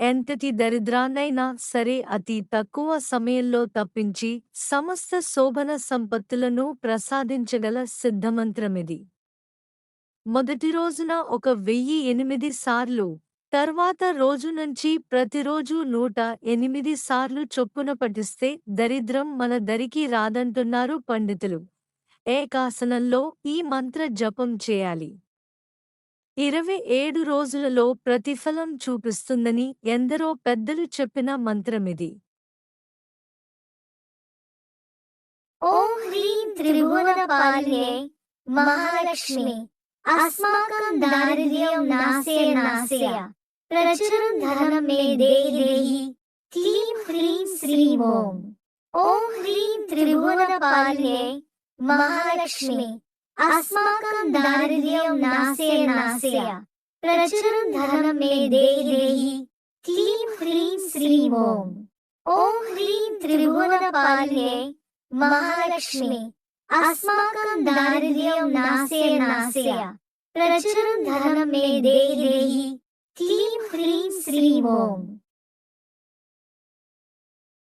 ఎంతటి దరిద్రాన్నైనా సరే అతి తక్కువ సమయంలో తప్పించి సమస్త శోభన సంపత్తులను ప్రసాదించగల సిద్ధమంత్రమిది. మొదటి రోజున ఒక వెయ్యి ఎనిమిది సార్లు తర్వాత రోజు నుంచి ప్రతిరోజు నూట ఎనిమిది సార్లు చొప్పున పఠిస్తే దరిద్రం మన దరికి రాదంటున్నారు పండితులు. ఏకాసనంలో ఈ మంత్ర జపం చేయాలి. ఇరవై ఏడు రోజులలో ప్రతిఫలం చూపిస్తుందని ఎందరో పెద్దలు చెప్పిన మంత్రమిది. ఓం హ్రీం త్రిభువనపాలినే మహాలక్ష్మి. అస్మాకం దారిద్ర్యం నాశయ నాశయ ప్రచురం ధనం మే దేహి దేహి. క్లీం హ్రీం శ్రీం ఓం. ఓం హ్రీం త్రిభువనపాలినే మహాలక్ష్మి. అస్మాకం దారిద్ర్యం నాశయ నాశయ ప్రచురం ధనం మే దేహి దేహి క్లీం హ్రీం శ్రీం ఓం ఓం హ్రీం త్రిభువనపాలినే మహాలక్ష్మి అస్మాకం దారిద్ర్యం నాశయ నాశయ ప్రచురం ధనం మే దేహి దేహి క్లీం హ్రీం శ్రీం ఓం